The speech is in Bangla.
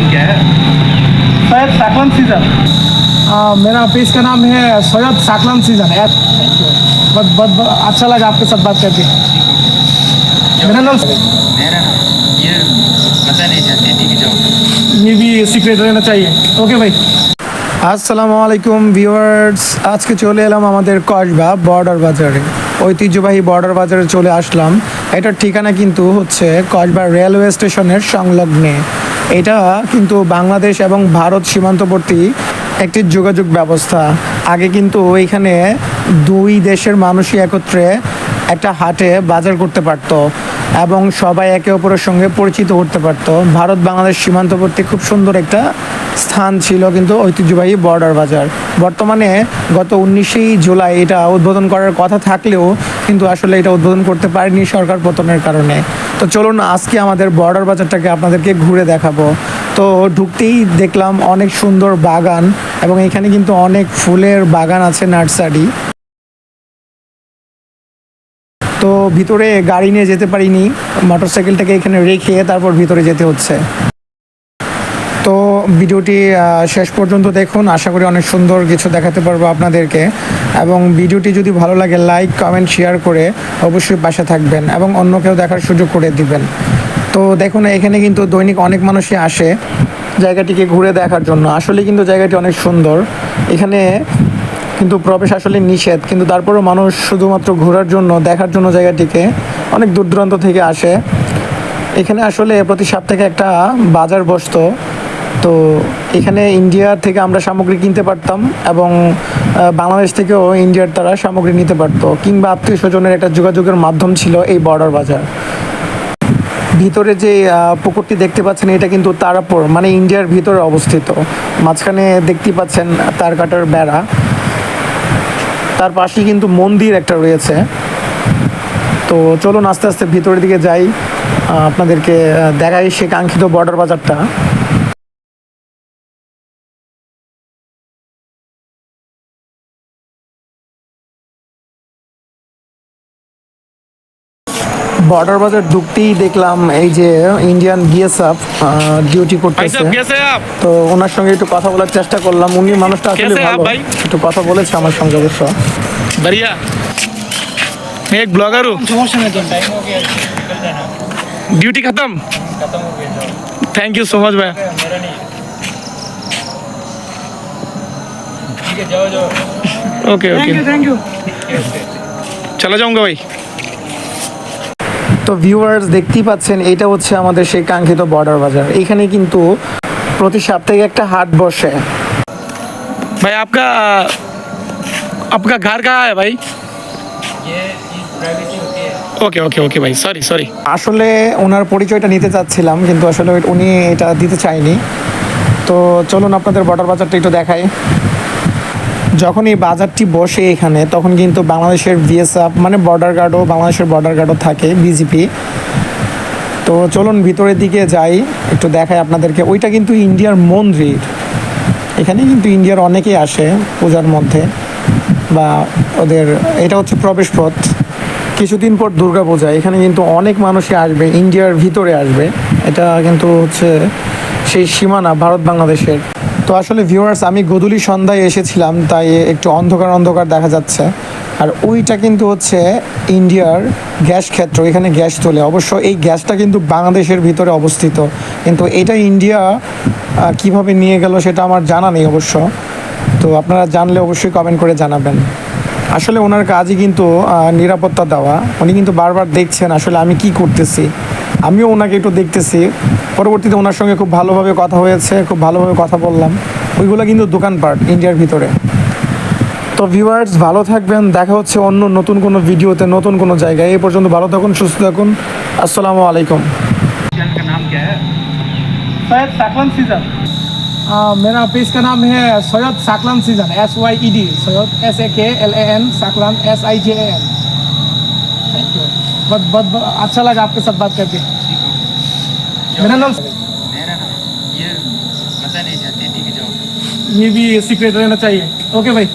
नाम क्या है सैयद साकलन सीजन मेरा पेज का नाम है सैयद साकलन सीजन है बहुत बहुत बहुत अच्छा लगा आपके साथ बात करके मेरा नाम मेरा नाम ये पता नहीं चाहते ठीक है जाओ ये भी सीक्रेट रहना चाहिए ओके भाई আসসালামু আলাইকুম ভিউয়ার্স আজকে চলে এলাম আমাদের কসবা বর্ডার বাজারে ঐতিহ্যবাহী বর্ডার বাজারে চলে আসলাম এটার ঠিকানা কিন্তু হচ্ছে কসবা রেলওয়ে স্টেশনের সংলগ্নে এটা কিন্তু বাংলাদেশ এবং ভারত সীমান্তবর্তী একটি যোগাযোগ ব্যবস্থা। আগে কিন্তু এখানে দুই দেশের মানুষই একত্রে একটা হাটে বাজার করতে পারতো এবং সবাই একে অপরের সঙ্গে পরিচিত করতে পারতো। ভারত বাংলাদেশ সীমান্তবর্তী খুব সুন্দর একটা স্থান ছিল কিন্তু ঐতিহ্যবাহী বর্ডার বাজার। বর্তমানে গত উনিশেই জুলাই এটা উদ্বোধন করার কথা থাকলেও কিন্তু আসলে এটা উদ্বোধন করতে পারেনি সরকার পতনের কারণে। তো চলুন আজকে আমাদের বর্ডার বাজারটাকে আপনাদেরকে ঘুরে দেখাবো। তো ঢুকতেই দেখলাম অনেক সুন্দর বাগান এবং এখানে কিন্তু অনেক ফুলের বাগান আছে নার্সারি। তো ভিতরে গাড়ি নিয়ে যেতে পারিনি, মোটরসাইকেলটাকে এখানে রেখে তারপর ভিতরে যেতে হচ্ছে। তো ভিডিওটি শেষ পর্যন্ত দেখুন। আশা করি অনেক সুন্দর কিছু দেখাতে পারব আপনাদেরকে। এবং ভিডিওটি যদি ভালো লাগে লাইক কমেন্ট শেয়ার করে অবশ্যই পাশে থাকবেন এবং অন্য কেউ দেখার সুযোগ করে দিবেন। তো দেখুন, এখানে কিন্তু দৈনিক অনেক মানুষই আসে জায়গাটিকে ঘুরে দেখার জন্য। আসলে কিন্তু জায়গাটি অনেক সুন্দর। এখানে কিন্তু প্রবেশ আসলে নিষেধ, কিন্তু তারপরেও মানুষ শুধুমাত্র ঘোরার জন্য, দেখার জন্য জায়গাটিকে অনেক দূর দূরান্ত থেকে আসে। এখানে আসলে প্রতি সপ্তাহে একটা বাজার বসতো। তো এখানে ইন্ডিয়া থেকে আমরা সামগ্রী কিনতে পারতাম এবং বাংলাদেশ থেকেও ইন্ডিয়ার তারা সামগ্রী নিতে পারতো কিংবা আত্মীয় স্বজনের একটা যোগাযোগের মাধ্যম ছিল এই বর্ডার বাজার। ভিতরে যে পুকুরটি দেখতে পাচ্ছেন এটা কিন্তু তারাপুর মানে ইন্ডিয়ার ভিতরে অবস্থিত। মাঝখানে দেখতে পাচ্ছেন তার কাটার বেড়া। তার পাশেই কিন্তু মন্দির একটা রয়েছে। তো চলুন আস্তে আস্তে ভিতরের দিকে যাই। আপনাদেরকে দেখাই সে কাঙ্ক্ষিত বর্ডার বাজারটা। বর্ডার বাজার ঢুকতেই দেখলাম এই যে ইন্ডিয়ান বিএসএফ ডিউটি भाई করতেছে साहब कैसे हैं आप তো ওনার সঙ্গে একটু কথা বলার চেষ্টা করলাম উনি মানুষটা আসলে কেসে আপ ভালো ভাই? একটু কথা বলেছে আমার সঙ্গে অবশ্য बढ़िया मैं एक ब्लॉगर हूँ ड्यूटी खत्म थैंक यू सो मच भाई ओके ओके থ্যাংক ইউ चला जाऊंगा भाई তো ভিউয়ার্স দেখতেই পাচ্ছেন এটা হচ্ছে আমাদের সেই কাঙ্ক্ষিত বর্ডার বাজার। এখানে কিন্তু প্রতি সপ্তাহে একটা হাট বসে। ভাই আপনার আপকা ঘর কা হ্যাঁ ভাই? ওকে ওকে ওকে ভাই সরি সরি আসলে ওনার পরিচয়টা নিতে চাচ্ছিলাম কিন্তু আসলে উনি এটা দিতে চায়নি। তো চলুন আপনাদের বর্ডার বাজারটা একটু দেখাই। যখন এই বাজারটি বসে এখানে, তখন কিন্তু বাংলাদেশের বিএসএফ মানে বর্ডার গার্ডও বাংলাদেশের বর্ডার গার্ডও থাকে বিজিপি তো চলুন ভিতরের দিকে যাই, একটু দেখাই আপনাদেরকে। ওইটা কিন্তু ইন্ডিয়ার মন্দির। এখানে কিন্তু ইন্ডিয়ার অনেকেই আসে পূজার মধ্যে, বা ওদের, এটা হচ্ছে প্রবেশ পথ কিছুদিন পর দুর্গা পূজা, এখানে কিন্তু অনেক মানুষই আসবে, ইন্ডিয়ার ভিতরে আসবে। এটা কিন্তু হচ্ছে সেই সীমানা ভারত বাংলাদেশের তো আসলে ভিউয়ার্স আমি গধূলি সন্ধ্যায় এসেছিলাম, তাই একটু অন্ধকার অন্ধকার দেখা যাচ্ছে। আর ওইটা কিন্তু হচ্ছে ইন্ডিয়ার গ্যাস ক্ষেত্র, এখানে গ্যাস তোলে অবশ্য এই গ্যাসটা কিন্তু বাংলাদেশের ভিতরে অবস্থিত। কিন্তু এটা ইন্ডিয়া কীভাবে নিয়ে গেল সেটা আমার জানা নেই অবশ্য। তো আপনারা জানলে অবশ্যই কমেন্ট করে জানাবেন। আসলে ওনার কাজই কিন্তু নিরাপত্তা দেওয়া। উনি কিন্তু বারবার দেখছেন আসলে আমি কি করতেছি। আমিও ওনাকে একটু দেখতেছি পরবর্তীতে ওনার সঙ্গে খুব ভালোভাবে কথা হয়েছে খুব ভালোভাবে কথা বললাম ওইগুলো কিন্তু দোকানপাট ইন্ডিয়ার ভিতরে তো ভিউয়ার্স ভালো থাকবেন দেখা হচ্ছে অন্য নতুন কোনো ভিডিওতে নতুন কোনো জায়গায় এই পর্যন্ত ভালো থাকুন সুস্থ থাকুন আসসালামু আলাইকুম चैनल का नाम क्या है सैयद साकलन सीजन मेरा पेज का नाम है Syed Saklan Sijan S Y E D Syed S A K L A N Saklan S I J A N thank you बहुत बहुत बहुत अच्छा लगा आपके साथ बात करके। मेरा नाम मेरा नाम ये पता नहीं चाहते ठीक है। जाओ ये भी सीक्रेट रहना चाहिए। ओके भाई।